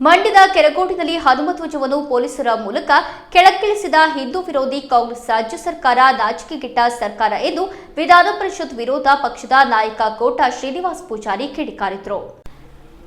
ಮಂಡ್ಯದ ಕೆರಗೋಡಿನಲ್ಲಿ ಹನುಮಧ್ವಜವನ್ನು ಪೊಲೀಸರ ಮೂಲಕ ಕೆಳಕ್ಕಿಳಿಸಿದ ಹಿಂದೂ ವಿರೋಧಿ ಕಾಂಗ್ರೆಸ್ ರಾಜ್ಯ ಸರ್ಕಾರ ನಾಚಿಕೆಗೆಟ್ಟ ಸರ್ಕಾರ ಎಂದು ವಿಧಾನ ಪರಿಷತ್ ವಿರೋಧ ಪಕ್ಷದ ನಾಯಕ ಕೋಟಾ ಶ್ರೀನಿವಾಸ್ ಪೂಜಾರಿ ಕಿಡಿಕಾರಿದರು.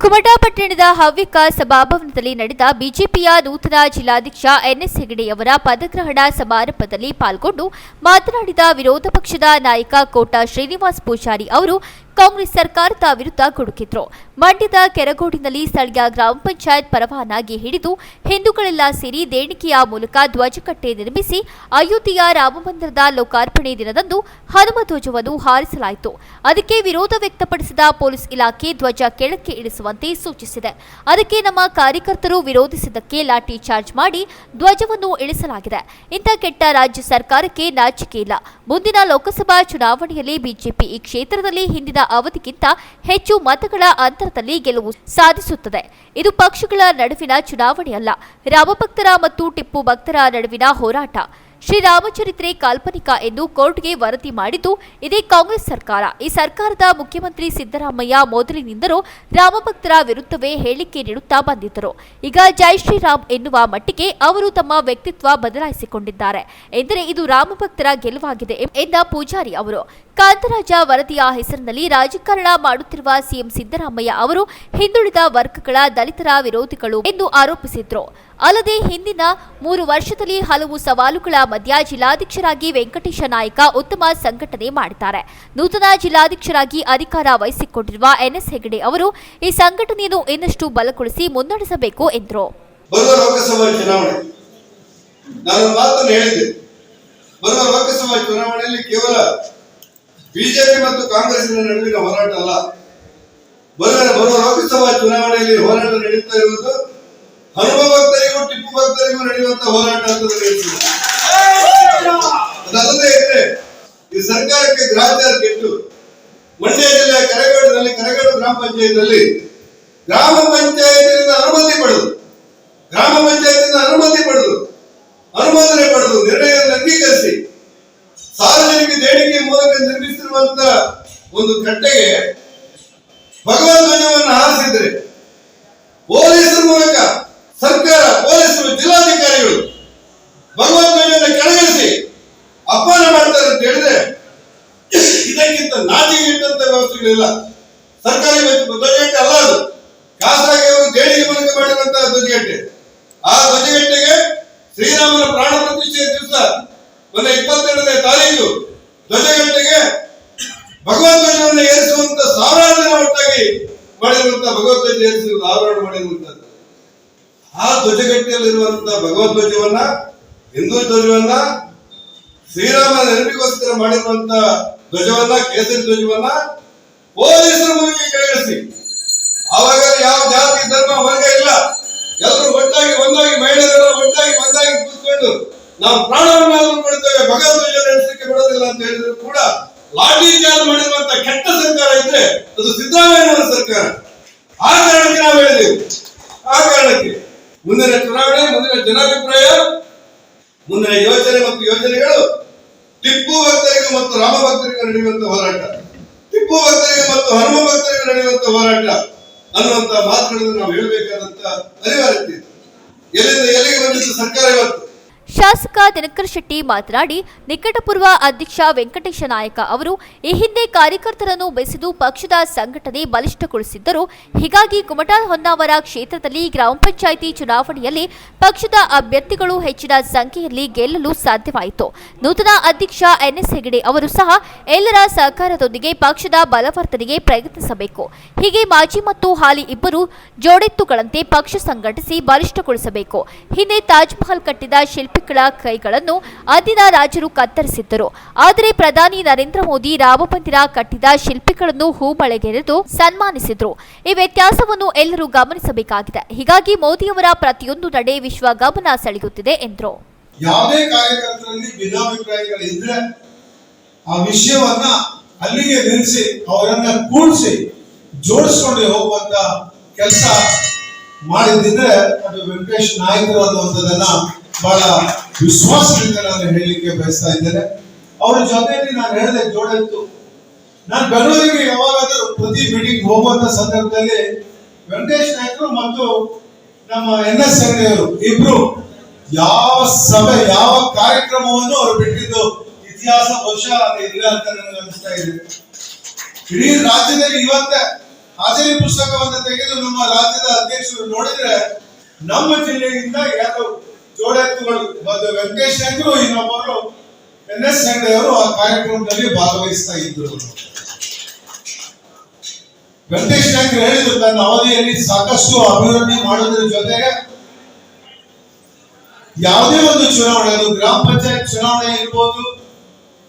ಕುಮಟಾ ಪಟ್ಟಣದ ಹವ್ಯಕ ಸಭಾಭವನದಲ್ಲಿ ನಡೆದ ಬಿಜೆಪಿಯ ನೂತನ ಜಿಲ್ಲಾಧ್ಯಕ್ಷ ಎನ್ಎಸ್ ಹೆಗಡೆಯವರ ಪದಗ್ರಹಣ ಸಮಾರಂಭದಲ್ಲಿ ಪಾಲ್ಗೊಂಡು ಮಾತನಾಡಿದ ವಿರೋಧ ಪಕ್ಷದ ನಾಯಕ ಕೋಟಾ ಶ್ರೀನಿವಾಸ್ ಪೂಜಾರಿ ಅವರು ಕಾಂಗ್ರೆಸ್ ಸರ್ಕಾರದ ವಿರುದ್ಧ ಗುಡುಕಿದ್ರು. ಮಂಡ್ಯದ ಕೆರಗೋಡಿನಲ್ಲಿ ಸ್ಥಳೀಯ ಗ್ರಾಮ ಪಂಚಾಯತ್ ಪರವಾನಗಿ ಹಿಡಿದು ಹಿಂದೂಗಳೆಲ್ಲ ಸೇರಿ ದೇಣಿಗೆಯ ಮೂಲಕ ಧ್ವಜಕಟ್ಟೆ ನಿರ್ಮಿಸಿ ಅಯೋಧ್ಯೆಯ ರಾಮಮಂದಿರದ ಲೋಕಾರ್ಪಣೆ ದಿನದಂದು ಹನುಮ ಧ್ವಜವನ್ನು ಹಾರಿಸಲಾಯಿತು. ಅದಕ್ಕೆ ವಿರೋಧ ವ್ಯಕ್ತಪಡಿಸಿದ ಪೊಲೀಸ್ ಇಲಾಖೆ ಧ್ವಜ ಕೆಳಕ್ಕೆ ಇಳಿಸುವಂತೆ ಸೂಚಿಸಿದೆ. ಅದಕ್ಕೆ ನಮ್ಮ ಕಾರ್ಯಕರ್ತರು ವಿರೋಧಿಸಿದ್ದಕ್ಕೆ ಲಾಠಿ ಚಾರ್ಜ್ ಮಾಡಿ ಧ್ವಜವನ್ನು ಇಳಿಸಲಾಗಿದೆ. ಇಂಥ ಕೆಟ್ಟ ರಾಜ್ಯ ಸರ್ಕಾರಕ್ಕೆ ನಾಚಿಕೆ ಇಲ್ಲ. ಮುಂದಿನ ಲೋಕಸಭಾ ಚುನಾವಣೆಯಲ್ಲಿ ಬಿಜೆಪಿ ಈ ಕ್ಷೇತ್ರದಲ್ಲಿ ಹಿಂದಿನ ಅವಧಿಗಿಂತ ಹೆಚ್ಚು ಮತಗಳ ಅಂತರದಲ್ಲಿ ಗೆಲುವು ಸಾಧಿಸುತ್ತದೆ. ಇದು ಪಕ್ಷಗಳ ನಡುವಿನ ಚುನಾವಣೆಯಲ್ಲ. ರಾಮಭಕ್ತರ ಮತ್ತು ಟಿಪ್ಪು ಭಕ್ತರ ನಡುವಿನ ಹೋರಾಟ. ಶ್ರೀರಾಮಚರಿತ್ರೆ ಕಾಲ್ಪನಿಕ ಎಂದು ಕೋರ್ಟ್ಗೆ ವರದಿ ಮಾಡಿದ್ದು, ಇದೇ ಕಾಂಗ್ರೆಸ್ ಸರ್ಕಾರ. ಈ ಸರ್ಕಾರದ ಮುಖ್ಯಮಂತ್ರಿ ಸಿದ್ದರಾಮಯ್ಯ ಮೊದಲಿನಿಂದಲೂ ರಾಮಭಕ್ತರ ವಿರುದ್ಧವೇ ಹೇಳಿಕೆ ನೀಡುತ್ತಾ ಬಂದಿದ್ದರು. ಈಗ ಜೈ ಶ್ರೀರಾಮ್ ಎನ್ನುವ ಮಟ್ಟಿಗೆ ಅವರು ತಮ್ಮ ವ್ಯಕ್ತಿತ್ವ ಬದಲಾಯಿಸಿಕೊಂಡಿದ್ದಾರೆ. ಎಂದರೆ ಇದು ರಾಮಭಕ್ತರ ಗೆಲುವಾಗಿದೆ ಎಂದ ಪೂಜಾರಿ ಅವರು. ಕಾಂತರಾಜ ವರದಿಯ ಹೆಸರಿನಲ್ಲಿ ರಾಜಕಾರಣ ಮಾಡುತ್ತಿರುವ ಸಿಎಂ ಸಿದ್ದರಾಮಯ್ಯ ಅವರು ಹಿಂದುಳಿದ ವರ್ಗಗಳ ದಲಿತರ ವಿರೋಧಿಗಳು ಎಂದು ಆರೋಪಿಸಿದ್ರು. ಅಲ್ಲದೆ ಹಿಂದಿನ ಮೂರು ವರ್ಷದಲ್ಲಿ ಹಲವು ಸವಾಲುಗಳ ಮಧ್ಯ ಜಿಲ್ಲಾಧ್ಯಕ್ಷರಾಗಿ ವೆಂಕಟೇಶ ನಾಯಕ ಉತ್ತಮ ಸಂಘಟನೆ ಮಾಡಿದ್ದಾರೆ. ನೂತನ ಜಿಲ್ಲಾಧ್ಯಕ್ಷರಾಗಿ ಅಧಿಕಾರ ವಹಿಸಿಕೊಂಡಿರುವ ಎನ್ಎಸ್ ಹೆಗಡೆ ಅವರು ಈ ಸಂಘಟನೆಯನ್ನು ಇನ್ನಷ್ಟು ಬಲಗೊಳಿಸಿ ಮುನ್ನಡೆಸಬೇಕು ಎಂದರು. ಬರುವ ಲೋಕಸಭಾ ಚುನಾವಣೆ. ನಾನು ಮಾತನ್ನು ಬರುವ ಲೋಕಸಭಾ ಚುನಾವಣೆಯಲ್ಲಿ ಕೇವಲ ಬಿಜೆಪಿ ಮತ್ತು ಕಾಂಗ್ರೆಸ್ನ ನಡುವಿನ ಹೋರಾಟ ಅಲ್ಲ. ಬರುವ ಬರುವ ಲೋಕಸಭಾ ಚುನಾವಣೆಯಲ್ಲಿ ಹೋರಾಟ ನಡೆಯುತ್ತಾ ಇರುವುದು ಹನುಮ ಭಕ್ತರಿಗೂ ಟಿಪ್ಪು ಭಕ್ತರಿಗೂ ನಡೆಯುವಂತ ಹೋರಾಟ ಅಂತ. ಅದಲ್ಲದೆ ಇದ್ರೆ, ಈ ಸರ್ಕಾರಕ್ಕೆ ಗ್ರಾಚಾರ ಕೆಟ್ಟು ಮಂಡ್ಯ ಜಿಲ್ಲೆಯ ಕರಗಡದಲ್ಲಿ, ಕರಗಡ ಗ್ರಾಮ ಪಂಚಾಯತ್ನಲ್ಲಿ ಗ್ರಾಮ ಪಂಚಾಯತಿನಿಂದ ಅನುಮತಿ ಪಡೆದು, ಗ್ರಾಮ ಪಂಚಾಯತಿಂದ ಅನುಮತಿ ಪಡೆದು, ಅನುಮೋದನೆ ಪಡೆದು ನಿರ್ಣಯವನ್ನು ಅಂಗೀಕರಿಸಿ, ಸಾರ್ವಜನಿಕ ದೇಣಿಗೆ ಮೂಲಕ ನಿರ್ಮಿಸಿರುವಂತ ಒಂದು ಕಟ್ಟೆಗೆ ಭಗವದ್ ಧ್ವಜವನ್ನು ಹಾರಿಸಿದ್ರೆ, ಪೊಲೀಸರ ಮೂಲಕ ಸರ್ಕಾರ, ಪೊಲೀಸರು, ಜಿಲ್ಲಾಧಿಕಾರಿಗಳು ಧ್ವಜವನ್ನು ಕೆಳಗಿಳಿಸಿ ಅಪಮಾನ ಮಾಡ್ತಾರೆ ಅಂತ ಹೇಳಿದ್ರೆ ಇದಕ್ಕಿಂತ ನಾಟಿ ಇಟ್ಟಂತ ವ್ಯವಸ್ಥೆಗಳಿಲ್ಲ. ಸರ್ಕಾರಿ ಧ್ವಜಗಟ್ಟೆ ಅಲ್ಲ ಅದು. ಖಾಸಗಿ ದೇಣಿಗೆ ಮೂಲಕ ಮಾಡಿರುವಂತಹ ಧ್ವಜಗಟ್ಟೆ ಆ ಧ್ವಜಗಟ್ಟೆಗೆ ಶ್ರೀರಾಮನ ಪ್ರಾಣ ಪ್ರತಿಷ್ಠೆಯ ದಿವಸ, ಮೊನ್ನೆ ಇಪ್ಪತ್ತೆರಡನೇ ತಾರೀಕು ಧ್ವಜಗಟ್ಟೆಗೆ ಭಗವದ್ ಧ್ವಜವನ್ನು ಏರಿಸುವಂತ ಸಾವಿರಾರು ಒಟ್ಟಾಗಿ ಮಾಡಿರುವಂತಹ ಭಗವದ್ ಧ್ವಜ ಏರಿಸುವುದು ಆವರಣ ಮಾಡಿರುವಂತದ್ದು. ಆ ಧ್ವಜಗಟ್ಟೆಯಲ್ಲಿರುವಂತಹ ಭಗವದ್ ಧ್ವಜವನ್ನ, ಹಿಂದೂ ಧ್ವಜವನ್ನ, ಶ್ರೀರಾಮ ನೆನಪಿಗೋಸ್ಕರ ಮಾಡಿರುವಂತ ಧ್ವಜವನ್ನ, ಕೇಸರಿ ಧ್ವಜವನ್ನ ಪೊಲೀಸರ ಮುಂದೆ ಕೆಳಗಿಳಿಸಿ ಅವಾಗ ಯಾವ ಜಾತಿ, ಧರ್ಮ, ವರ್ಗ ಇಲ್ಲ. ಎಲ್ಲರೂ ಒಟ್ಟಾಗಿ, ಒಂದಾಗಿ, ಮಹಿಳೆಯರೆಲ್ಲ ಒಟ್ಟಾಗಿ, ಒಂದಾಗಿ ಕೂತ್ಕೊಂಡು ನಾವು ಪ್ರಾಣವನ್ನಾದರೂ ಕೊಡ್ತೇವೆ ಧ್ವಜ ನಡೆಸಲಿಕ್ಕೆ ಬಿಡೋದಿಲ್ಲ ಅಂತ ಹೇಳಿದ್ರು ಕೂಡ ಲಾಠಿ ಚಾರ್ಜ್ ಕೆಟ್ಟ ಸರ್ಕಾರ ಇದ್ರೆ ಅದು ಸಿದ್ದರಾಮಯ್ಯನವರ ಸರ್ಕಾರ. ಆ ಕಾರಣಕ್ಕೆ ನಾವು ಹೇಳಿದೆವು. ಆ ಕಾರಣಕ್ಕೆ. ಮುಂದಿನ ಚುನಾವಣೆ, ಮುಂದಿನ ಜನಾಭಿಪ್ರಾಯ, ಮುಂದಿನ ಯೋಜನೆ ಮತ್ತು ಯೋಜನೆಗಳು ಟಿಪ್ಪು ಭಕ್ತರಿಗೂ ಮತ್ತು ರಾಮ ಭಕ್ತರಿಗೂ ನಡೆಯುವಂತ ಹೋರಾಟ ಟಿಪ್ಪು ಭಕ್ತರಿಗೆ ಮತ್ತು ಹನುಮ ಭಕ್ತರಿಗೆ ನಡೆಯುವಂತ ಹೋರಾಟ ಅನ್ನುವಂತಹ ಮಾತುಗಳನ್ನು ನಾವು ಹೇಳಬೇಕಾದಂತ ಅನಿವಾರ್ಯತೆ. ಎಲ್ಲಿಂದ ಎಲ್ಲಿಗೆ ಬಂದಿದ್ದು ಸರ್ಕಾರ ಇವತ್ತು ಶಾಸಕ ದಿನಕರ್ ಶೆಟ್ಟಿ ಮಾತನಾಡಿ, ನಿಕಟಪೂರ್ವ ಅಧ್ಯಕ್ಷ ವೆಂಕಟೇಶ ನಾಯಕ ಅವರು ಈ ಹಿಂದೆ ಕಾರ್ಯಕರ್ತರನ್ನು ಬೆಸೆದು ಪಕ್ಷದ ಸಂಘಟನೆ ಬಲಿಷ್ಠಗೊಳಿಸಿದ್ದರು. ಹೀಗಾಗಿ ಕುಮಟಾ ಹೊನ್ನಾವರ ಕ್ಷೇತ್ರದಲ್ಲಿ ಗ್ರಾಮ ಪಂಚಾಯಿತಿ ಚುನಾವಣೆಯಲ್ಲಿ ಪಕ್ಷದ ಅಭ್ಯರ್ಥಿಗಳು ಹೆಚ್ಚಿನ ಸಂಖ್ಯೆಯಲ್ಲಿ ಗೆಲ್ಲಲು ಸಾಧ್ಯವಾಯಿತು. ನೂತನ ಅಧ್ಯಕ್ಷ ಎನ್ಎಸ್ ಹೆಗಡೆ ಅವರು ಸಹ ಎಲ್ಲರ ಸಹಕಾರದೊಂದಿಗೆ ಪಕ್ಷದ ಬಲವರ್ಧನೆಗೆ ಪ್ರಯತ್ನಿಸಬೇಕು. ಹೀಗೆ ಮಾಜಿ ಮತ್ತು ಹಾಲಿ ಇಬ್ಬರು ಜೋಡೆತ್ತುಗಳಂತೆ ಪಕ್ಷ ಸಂಘಟಿಸಿ ಬಲಿಷ್ಠಗೊಳಿಸಬೇಕು. ಹಿಂದೆ ತಾಜ್ ಮಹಲ್ ಕಟ್ಟಿದ ಶಿಲ್ಪಿಗಳ ಕೈಗಳನ್ನು ಅಂದಿನ ರಾಜರು ಕತ್ತರಿಸಿದ್ದರು. ಆದರೆ ಪ್ರಧಾನಿ ನರೇಂದ್ರ ಮೋದಿ ರಾಮಮಂದಿರ ಕಟ್ಟಿದ ಶಿಲ್ಪಿಗಳನ್ನು ಹೂಮಳೆಗೆರೆದು ಸನ್ಮಾನಿಸಿದ್ರು. ಈ ವ್ಯತ್ಯಾಸವನ್ನು ಎಲ್ಲರೂ ಗಮನಿಸಬೇಕಾಗಿದೆ. ಹೀಗಾಗಿ ಮೋದಿಯವರ ಪ್ರತಿಯೊಂದು ನಡೆ ವಿಶ್ವ ಗಮನ ಸೆಳೆಯುತ್ತಿದೆ, ಎಂದರು. ಯಾವುದೇ ಕಾರ್ಯಕರ್ತರಲ್ಲಿ ಭಿನ್ನಾಭಿಪ್ರಾಯಗಳು ಇದ್ರೆ ಆ ವಿಷಯವನ್ನ ಅಲ್ಲಿಗೆ ನಿಲ್ಲಿಸಿ, ಅವರನ್ನ ಕೂಡಿಸಿ ಜೋಡಿಸ್ಕೊಂಡು ಹೋಗುವಂತ ಕೆಲಸ ಮಾಡಿದ್ರೆ ಅದು ವೆಂಕಟೇಶ್ ನಾಯಕರು ಅನ್ನುವಂಥದ್ದನ್ನ ಬಹಳ ವಿಶ್ವಾಸದಿಂದ ನಾನು ಹೇಳಲಿಕ್ಕೆ ಬಯಸ್ತಾ ಇದ್ದೇನೆ. ಅವರ ಜೊತೆಯಲ್ಲಿ ನಾನು ಹೇಳಿದೆ, ಜೋಡೆತ್ತು. ನಾನು ಬೆಂಗಳೂರಿಗೆ ಯಾವಾಗಾದರೂ ಪ್ರತಿ ಮೀಟಿಂಗ್ ಹೋಗುವಂತ ಸಂದರ್ಭದಲ್ಲಿ ವೆಂಕಟೇಶ್ ನಾಯಕರು ಮತ್ತು ನಮ್ಮ ಎನ್ ಎಸ್ ಅವರು ಇಬ್ರು ಯಾವ ಸಭೆ, ಯಾವ ಕಾರ್ಯಕ್ರಮವನ್ನು ಅವರು ಬಿಟ್ಟಿದ್ದು ಇತಿಹಾಸ ಬಹುಶಃ ಅದು ಇಲ್ಲ ಅಂತ ನನಗೆ ಅನಿಸ್ತಾ ಇದೆ. ಇಡೀ ರಾಜ್ಯದಲ್ಲಿ ಇವತ್ತೇ ಹಾಜರಿ ಪುಸ್ತಕವನ್ನು ತೆಗೆದು ನಮ್ಮ ರಾಜ್ಯದ ಅಧ್ಯಕ್ಷರು ನೋಡಿದ್ರೆ ನಮ್ಮ ಜಿಲ್ಲೆಯಿಂದ ಯಾರು ಜೋಡೆತ್ತುಗಳು ಮತ್ತು ವೆಂಕಟೇಶ್ ನಾಯ್ಕರು ಇನ್ನೊಬ್ಬರು ಎನ್ ಎಸ್ ಅವರು ಆ ಕಾರ್ಯಕ್ರಮದಲ್ಲಿ ಭಾಗವಹಿಸ್ತಾ ಇದ್ರು. ವೆಂಕಟೇಶ್ ನಾಯ್ಕರು ಹೇಳಿದ್ರು, ತನ್ನ ಅವಧಿಯಲ್ಲಿ ಸಾಕಷ್ಟು ಅಭಿವೃದ್ಧಿ ಮಾಡೋದ್ರ ಜೊತೆಗೆ ಯಾವುದೇ ಒಂದು ಚುನಾವಣೆ, ಅದು ಗ್ರಾಮ ಪಂಚಾಯತ್ ಚುನಾವಣೆ ಇರ್ಬೋದು,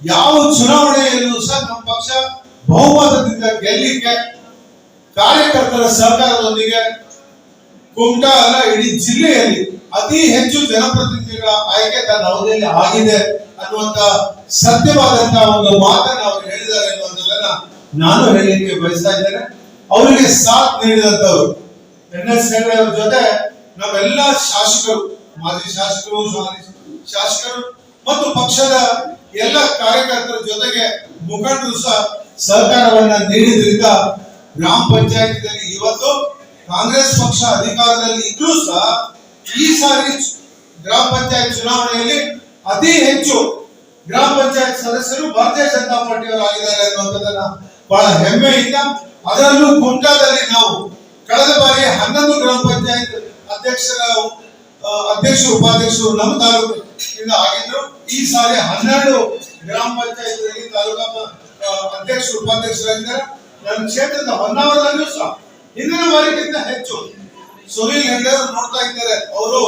ಯಾವ ಚುನಾವಣೆಯಲ್ಲೂ ಸಹ ನಮ್ಮ ಪಕ್ಷ ಬಹುಮತದಿಂದ ಗೆಲ್ಲಿಕ್ಕೆ ಕಾರ್ಯಕರ್ತರ ಸಹಕಾರದೊಂದಿಗೆ ಕುಮಟಾ ಇಡೀ ಜಿಲ್ಲೆಯಲ್ಲಿ ಅತಿ ಹೆಚ್ಚು ಜನಪ್ರತಿನಿಧಿಗಳ ಆಯ್ಕೆ ತನ್ನ ಅವಧಿಯಲ್ಲಿ ಆಗಿದೆ ಅನ್ನುವಂತ ಸತ್ಯವಾದಂತ ಒಂದು ಮಾತನ್ನ ಅವರು ಹೇಳಿದ್ದಾರೆ ಅನ್ನುವಂಥದ್ದನ್ನ ನಾನು ಹೇಳಲಿಕ್ಕೆ ಬಯಸ್ತಾ ಇದ್ದೇನೆ. ಅವರಿಗೆ ಸಾಥ್ ನೀಡಿದಂತವರು ಎನ್ ಎಸ್ ಹೆಗಡೆ ಅವರ ಜೊತೆ ನಾವೆಲ್ಲ ಶಾಸಕರು, ಮಾಜಿ ಶಾಸಕರು ಶಾಸಕರು ಮತ್ತು ಪಕ್ಷದ ಎಲ್ಲ ಕಾರ್ಯಕರ್ತರ ಜೊತೆಗೆ ಮುಖಂಡರು ಸಹ ಸಹಕಾರವನ್ನ ನೀಡಿದ್ರಿಂದ ಗ್ರಾಮ ಪಂಚಾಯತಿನಲ್ಲಿ ಇವತ್ತು ಕಾಂಗ್ರೆಸ್ ಪಕ್ಷ ಅಧಿಕಾರದಲ್ಲಿ ಇದ್ರೂ ಸಹ ಈ ಸಾರಿ ಗ್ರಾಮ ಪಂಚಾಯತ್ ಚುನಾವಣೆಯಲ್ಲಿ ಅತಿ ಹೆಚ್ಚು ಗ್ರಾಮ ಪಂಚಾಯತ್ ಸದಸ್ಯರು ಭಾರತೀಯ ಜನತಾ ಪಾರ್ಟಿಯವರು ಆಗಿದ್ದಾರೆ ಅನ್ನುವಂಥದ್ದನ್ನ ಬಹಳ ಹೆಮ್ಮೆಯಿಂದ ಅದರಲ್ಲೂ ಕುಮಟಾದಲ್ಲಿ ನಾವು ಕಳೆದ ಬಾರಿ ಹನ್ನೊಂದು ಗ್ರಾಮ ಪಂಚಾಯತ್ ಅಧ್ಯಕ್ಷರ ಅಧ್ಯಕ್ಷರು, ಉಪಾಧ್ಯಕ್ಷರು ನಮ್ಮ ತಾಲೂಕಿನಿಂದ ಆಗಿದ್ರು. ಈ ಸಾರಿ ಹನ್ನೆರಡು ಗ್ರಾಮ ಪಂಚಾಯತ್ ತಾಲೂಕಾ ಅಧ್ಯಕ್ಷರು, ಉಪಾಧ್ಯಕ್ಷರಾಗಿದ್ದಾರೆ. ನನ್ನ ಕ್ಷೇತ್ರದ ಹೊನ್ನಾವರದಲ್ಲೂ ಸಹ ಹಿಂದಿನ ಬಾರಿಗಿಂತ ಹೆಚ್ಚು ಸುನಿಲ್ ಹೆಗ್ಡೆ ನೋಡ್ತಾ ಇದ್ದಾರೆ. ಅವರು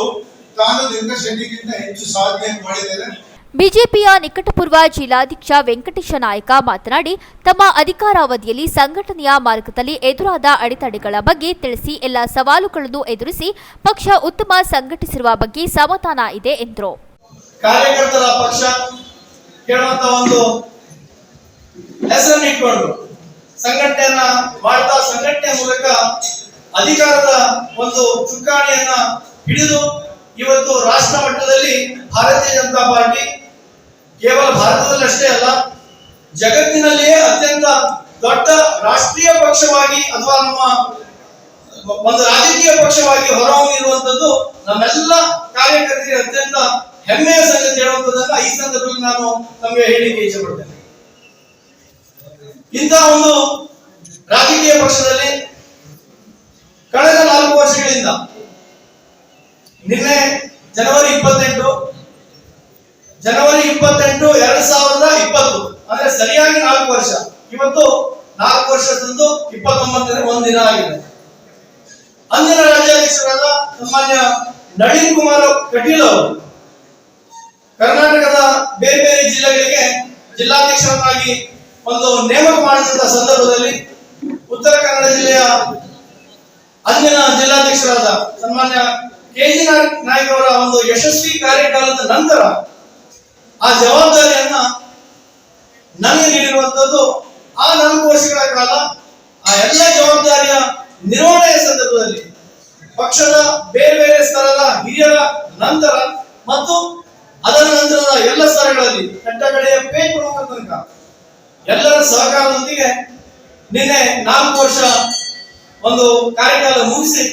ತಾನು ಲಿಂಗ ಶೆಟ್ಟಿಗಿಂತ ಹೆಚ್ಚು ಸಾಧನೆ ಮಾಡಿದ್ದಾರೆ. ಬಿಜೆಪಿಯ ನಿಕಟಪೂರ್ವ ಜಿಲ್ಲಾಧ್ಯಕ್ಷ ವೆಂಕಟೇಶ ನಾಯಕ ಮಾತನಾಡಿ ತಮ್ಮ ಅಧಿಕಾರಾವಧಿಯಲ್ಲಿ ಸಂಘಟನೆಯ ಮಾರ್ಗದಲ್ಲಿ ಎದುರಾದ ಅಡೆತಡೆಗಳ ಬಗ್ಗೆ ತಿಳಿಸಿ ಎಲ್ಲ ಸವಾಲುಗಳನ್ನು ಎದುರಿಸಿ ಪಕ್ಷ ಉತ್ತಮ ಸಂಘಟಿಸಿರುವ ಬಗ್ಗೆ ಸಮಾಧಾನ ಇದೆ ಎಂದರು. ಕಾರ್ಯಕರ್ತರ ಪಕ್ಷ ಒಂದು ಹೆಸರನ್ನು ಇಟ್ಕೊಂಡು ಸಂಘಟನೆಯನ್ನ ಮಾಡ್ತಾ ಸಂಘಟನೆ ಮೂಲಕ ಅಧಿಕಾರದ ಒಂದು ಚುಕ್ಕಾಣಿಯನ್ನ ಹಿಡಿದು ಇವತ್ತು ರಾಷ್ಟ್ರ ಮಟ್ಟದಲ್ಲಿ ಭಾರತೀಯ ಜನತಾ ಪಾರ್ಟಿ ಕೇವಲ ಭಾರತದಲ್ಲಿ ಅಷ್ಟೇ ಅಲ್ಲ, ಜಗತ್ತಿನಲ್ಲಿಯೇ ಅತ್ಯಂತ ದೊಡ್ಡ ರಾಷ್ಟ್ರೀಯ ಪಕ್ಷವಾಗಿ ಅಥವಾ ನಮ್ಮ ಒಂದು ರಾಜಕೀಯ ಪಕ್ಷವಾಗಿ ಹೊರಹೊಮ್ಮಿರುವಂತದ್ದು ನಮ್ಮೆಲ್ಲ ಕಾರ್ಯಕರ್ತರಿಗೆ ಅತ್ಯಂತ ಹೆಮ್ಮೆಯ ಸಂಗತಿ ಹೇಳುವಂತದ್ದನ್ನ ಈ ಸಂದರ್ಭದಲ್ಲಿ ನಾನು ನಮಗೆ ಹೇಳಿಕೆ ಇಚ್ಛೆ ಪಡ್ತೇನೆ. ಇಂತಹ ಒಂದು ರಾಜಕೀಯ ಪಕ್ಷದಲ್ಲಿ ಕಳೆದ ನಾಲ್ಕು ವರ್ಷಗಳಿಂದ ನಿನ್ನೆ ಜನವರಿ ಇಪ್ಪತ್ತೆಂಟು ಜನವರಿ ಇಪ್ಪತ್ತೆಂಟು ಎರಡ್ ಸಾವಿರದ ಇಪ್ಪತ್ತು, ಅಂದ್ರೆ ಸರಿಯಾಗಿ ನಾಲ್ಕು ವರ್ಷ. ಇವತ್ತು ನಾಲ್ಕು ವರ್ಷ ತಂದು ಇಪ್ಪತ್ತೊಂಬತ್ತನೇ ಒಂದಿನ ಆಗಿದೆ. ಅಂದಿನ ರಾಜ್ಯಾಧ್ಯಕ್ಷರಾದ ಸನ್ಮಾನ್ಯ ನಳಿನ್ ಕುಮಾರ್ ಕಟೀಲ್ ಅವರು ಕರ್ನಾಟಕದ ಬೇರೆ ಬೇರೆ ಜಿಲ್ಲೆಗಳಿಗೆ ಜಿಲ್ಲಾಧ್ಯಕ್ಷರನ್ನಾಗಿ ಒಂದು ನೇಮಕ ಮಾಡಿದಂತ ಸಂದರ್ಭದಲ್ಲಿ ಉತ್ತರ ಕನ್ನಡ ಜಿಲ್ಲೆಯ ಅಂದಿನ ಜಿಲ್ಲಾಧ್ಯಕ್ಷರಾದ ಸನ್ಮಾನ್ಯ ಕೆ ಜಿ ನಾಯ್ಕ ಅವರ ಒಂದು ಯಶಸ್ವಿ ಕಾರ್ಯಕಾಲದ ನಂತರ ಆ ಜವಾಬ್ದಾರಿಯನ್ನ ನನಗೆ ನೀಡಿರುವಂತದ್ದು ಆ ನಾಲ್ಕು ವರ್ಷಗಳ ಕಾಲ ಆ ಎಲ್ಲ ಜವಾಬ್ದಾರಿಯ ನಿರ್ವಹಣೆಯ ಸಂದರ್ಭದಲ್ಲಿ ಪಕ್ಷದ ಬೇರೆ ಬೇರೆ ಸ್ಥಳದ ಹಿರಿಯರ ನಂತರ ಮತ್ತು ಅದರ ನಂತರದ ಎಲ್ಲ ಸ್ತರಗಳಲ್ಲಿ ಕಟ್ಟಕಡೆಯ ಪೇ ಪ್ರಮುಖ ತನಕ ಎಲ್ಲರ ಸಹಕಾರದೊಂದಿಗೆ ನಿನ್ನೆ ನಾಲ್ಕು ವರ್ಷ ಒಂದು ಕಾರ್ಯಕಾಲ ಮುಗಿಸಿ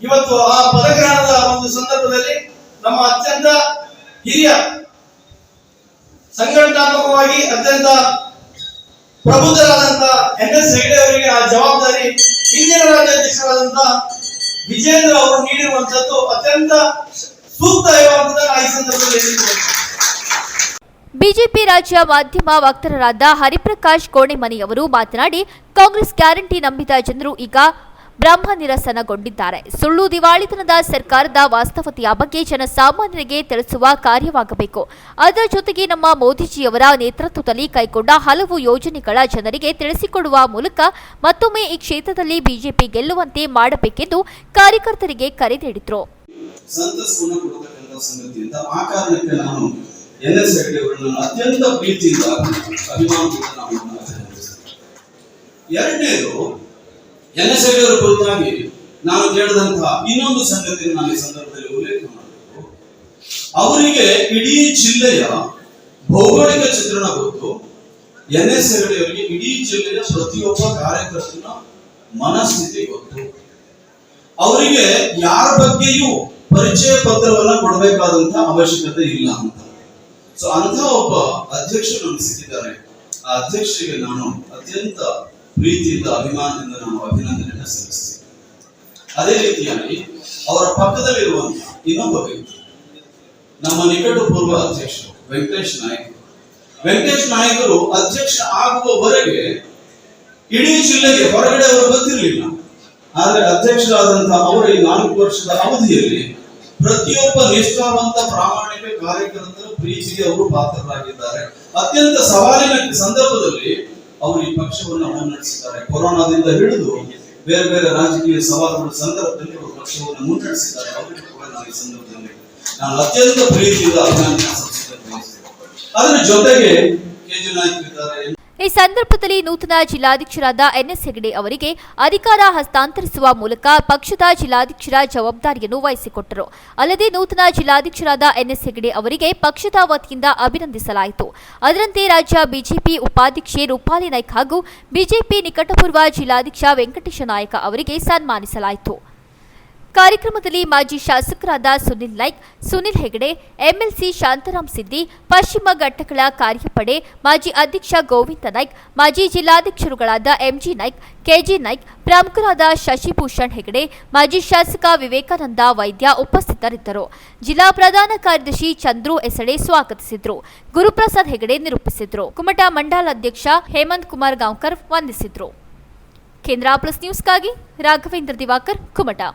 ಇವತ್ತು ಆ ಪದಗ್ರಹಣದ ಒಂದು ಸಂದರ್ಭದಲ್ಲಿ ನಮ್ಮ ಅತ್ಯಂತ ಹಿರಿಯ ಸಂಘಟನಾತ್ಮಕವಾಗಿ ಅತ್ಯಂತ ಪ್ರಬುದ್ಧರಾದಂತ ಎನ್ ಎಸ್ ಹೆಗಡೆ ಅವರಿಗೆ ಆ ಜವಾಬ್ದಾರಿ ಹಿಂದಿನ ರಾಜ್ಯಾಧ್ಯಕ್ಷರಾದಂತ ವಿಜೇಂದ್ರ ಅವರು ನೀಡಿರುವಂತದ್ದು ಅತ್ಯಂತ ಸೂಕ್ತ ಈ ಸಂದರ್ಭದಲ್ಲಿ ಬಿಜೆಪಿ ರಾಜ್ಯ ಮಾಧ್ಯಮ ವಕ್ತಾರರಾದ ಹರಿಪ್ರಕಾಶ್ ಕೋಣೆಮನಿಯವರು ಮಾತನಾಡಿ, ಕಾಂಗ್ರೆಸ್ ಗ್ಯಾರಂಟಿ ನಂಬಿದ ಜನರು ಈಗ ಬ್ರಹ್ಮ ನಿರಸನಗೊಂಡಿದ್ದಾರೆ. ಸುಳ್ಳು ದಿವಾಳಿತನದ ಸರ್ಕಾರದ ವಾಸ್ತವತೆಯ ಬಗ್ಗೆ ಜನಸಾಮಾನ್ಯರಿಗೆ ತಿಳಿಸುವ ಕಾರ್ಯವಾಗಬೇಕು. ಅದರ ಜೊತೆಗೆ ನಮ್ಮ ಮೋದಿಜಿಯವರ ನೇತೃತ್ವದಲ್ಲಿ ಕೈಗೊಂಡ ಹಲವು ಯೋಜನೆಗಳ ಜನರಿಗೆ ತಿಳಿಸಿಕೊಡುವ ಮೂಲಕ ಮತ್ತೊಮ್ಮೆ ಈ ಕ್ಷೇತ್ರದಲ್ಲಿ ಬಿಜೆಪಿ ಗೆಲ್ಲುವಂತೆ ಮಾಡಬೇಕೆಂದು ಕಾರ್ಯಕರ್ತರಿಗೆ ಕರೆ ನೀಡಿದರು. ಎನ್ ಎಸ್ ಹೆಗ್ಡೆ ಅವರನ್ನು ಅತ್ಯಂತ ಪ್ರೀತಿಯಿಂದ ಅಭಿಮಾನದಿಂದ ನಾವು ಎರಡನೇದು ಎನ್ ಎಸ್ ಹೆಗ್ಡೆ ಅವರ ಕುರಿತಾಗಿ ನಾನು ಕೇಳಿದಂತಹ ಇನ್ನೊಂದು ಸಂಗತಿಯನ್ನು ನಾನು ಈ ಸಂದರ್ಭದಲ್ಲಿ ಉಲ್ಲೇಖ ಮಾಡಬೇಕು. ಅವರಿಗೆ ಇಡೀ ಜಿಲ್ಲೆಯ ಭೌಗೋಳಿಕ ಚಿತ್ರಣ ಗೊತ್ತು. ಎನ್ ಎಸ್ ಹೆಗಡೆ ಅವರಿಗೆ ಇಡೀ ಜಿಲ್ಲೆಯ ಪ್ರತಿಯೊಬ್ಬ ಕಾರ್ಯಕರ್ತನ ಮನಸ್ಥಿತಿ ಗೊತ್ತು. ಅವರಿಗೆ ಯಾರ ಬಗ್ಗೆಯೂ ಪರಿಚಯ ಪತ್ರವನ್ನ ಕೊಡಬೇಕಾದಂತಹ ಅವಶ್ಯಕತೆ ಇಲ್ಲ ಅಂತ. ಸೊ ಅಂತ ಒಬ್ಬ ಅಧ್ಯಕ್ಷರು ನಮ್ಗೆ ಸಿಕ್ಕಿದ್ದಾರೆ ಆ ಅಧ್ಯಕ್ಷರಿಗೆ ನಾನು ಅತ್ಯಂತ ಪ್ರೀತಿಯಿಂದ, ಅಭಿಮಾನದಿಂದ ನಾನು ಅಭಿನಂದನೆಯನ್ನು ಸಲ್ಲಿಸ್ತೀನಿ. ಅದೇ ರೀತಿಯಾಗಿ ಅವರ ಪಕ್ಕದಲ್ಲಿರುವಂತ ಇನ್ನೊಬ್ಬ ವ್ಯಕ್ತಿ, ನಮ್ಮ ನಿಕಟ ಪೂರ್ವ ಅಧ್ಯಕ್ಷರು ವೆಂಕಟೇಶ್ ನಾಯ್ಕ. ವೆಂಕಟೇಶ್ ನಾಯ್ಕರು ಅಧ್ಯಕ್ಷ ಆಗುವವರೆಗೆ ಇಡೀ ಜಿಲ್ಲೆಗೆ ಹೊರಗಡೆ ಅವರು ಗೊತ್ತಿರಲಿಲ್ಲ ಆದ್ರೆ ಅಧ್ಯಕ್ಷರಾದಂತಹ ಅವರ ಈ ನಾಲ್ಕು ವರ್ಷದ ಅವಧಿಯಲ್ಲಿ ಪ್ರತಿಯೊಬ್ಬ ನಿಷ್ಠಾವಂತ, ಪ್ರಾಮಾಣಿಕ ಕಾರ್ಯಕರ್ತರ ಪ್ರೀತಿಗೆ ಅವರು ಪಾತ್ರರಾಗಿದ್ದಾರೆ. ಅತ್ಯಂತ ಸವಾಲಿನ ಸಂದರ್ಭದಲ್ಲಿ ಅವರು ಈ ಪಕ್ಷವನ್ನು ಮುನ್ನಡೆಸಿದ್ದಾರೆ. ಕೊರೋನಾದಿಂದ ಹಿಡಿದು ಬೇರೆ ಬೇರೆ ರಾಜಕೀಯ ಸವಾಲುಗಳ ಸಂದರ್ಭದಲ್ಲಿ ಅವರು ಪಕ್ಷವನ್ನು ಮುನ್ನಡೆಸಿದ್ದಾರೆ. ಅವರಿಗೂ ಕೂಡ ನಾನು ಈ ಸಂದರ್ಭದಲ್ಲಿ ನಾನು ಅತ್ಯಂತ ಪ್ರೀತಿಯಿಂದ ಅಭಿನಂದನೆ ಸಲ್ಲಿಸಲು ಅದರ ಜೊತೆಗೆ ಜಿ ಇದ್ದಾರೆ ಈ ಸಂದರ್ಭದಲ್ಲಿ ನೂತನ ಜಿಲ್ಲಾಧ್ಯಕ್ಷರಾದ ಎನ್ಎಸ್ ಹೆಗಡೆ ಅವರಿಗೆ ಅಧಿಕಾರ ಹಸ್ತಾಂತರಿಸುವ ಮೂಲಕ ಪಕ್ಷದ ಜಿಲ್ಲಾಧ್ಯಕ್ಷರ ಜವಾಬ್ದಾರಿಯನ್ನು ವಹಿಸಿಕೊಟ್ಟರು. ಅಲ್ಲದೆ ನೂತನ ಜಿಲ್ಲಾಧ್ಯಕ್ಷರಾದ ಎನ್ಎಸ್ ಹೆಗಡೆ ಅವರಿಗೆ ಪಕ್ಷದ ವತಿಯಿಂದ ಅಭಿನಂದಿಸಲಾಯಿತು. ಅದರಂತೆ ರಾಜ್ಯ ಬಿಜೆಪಿ ಉಪಾಧ್ಯಕ್ಷೆ ರೂಪಾಲಿ ನಾಯ್ಕ ಹಾಗೂ ಬಿಜೆಪಿ ನಿಕಟಪೂರ್ವ ಜಿಲ್ಲಾಧ್ಯಕ್ಷ ವೆಂಕಟೇಶ ನಾಯಕ ಅವರಿಗೆ ಸನ್ಮಾನಿಸಲಾಯಿತು. ಕಾರ್ಯಕ್ರಮದಲ್ಲಿ ಮಾಜಿ ಶಾಸಕರಾದ ಸುನಿಲ್ ನಾಯ್ಕ್ ಸುನಿಲ್ ಹೆಗಡೆ, ಎಂಎಲ್ಸಿ ಶಾಂತರಾಮ್ ಸಿದ್ದಿ, ಪಶ್ಚಿಮ ಘಟ್ಟಗಳ ಕಾರ್ಯಪಡೆ ಮಾಜಿ ಅಧ್ಯಕ್ಷ ಗೋವಿಂದ ನಾಯ್ಕ್, ಮಾಜಿ ಜಿಲ್ಲಾಧ್ಯಕ್ಷರುಗಳಾದ ಎಂಜಿ ನಾಯ್ಕ್, ಕೆಜಿ ನಾಯ್ಕ್, ಪ್ರಮುಖರಾದ ಶಶಿಭೂಷಣ್ ಹೆಗಡೆ, ಮಾಜಿ ಶಾಸಕ ವಿವೇಕಾನಂದ ವೈದ್ಯ ಉಪಸ್ಥಿತರಿದ್ದರು. ಜಿಲ್ಲಾ ಪ್ರಧಾನ ಕಾರ್ಯದರ್ಶಿ ಚಂದ್ರು ಎಸಡೆ ಸ್ವಾಗತಿಸಿದ್ರು. ಗುರುಪ್ರಸಾದ್ ಹೆಗಡೆ ನಿರೂಪಿಸಿದ್ರು. ಕುಮಟಾ ಮಂಡಲಾಧ್ಯಕ್ಷ ಹೇಮಂತ್ ಕುಮಾರ್ ಗಾಂವ್ಕರ್ ವಂದಿಸಿದ್ರು. ಕೇಂದ್ರ ಪ್ಲಸ್ ನ್ಯೂಸ್ಗಾಗಿ ರಾಘವೇಂದ್ರ ದಿವಾಕರ್, ಕುಮಟಾ.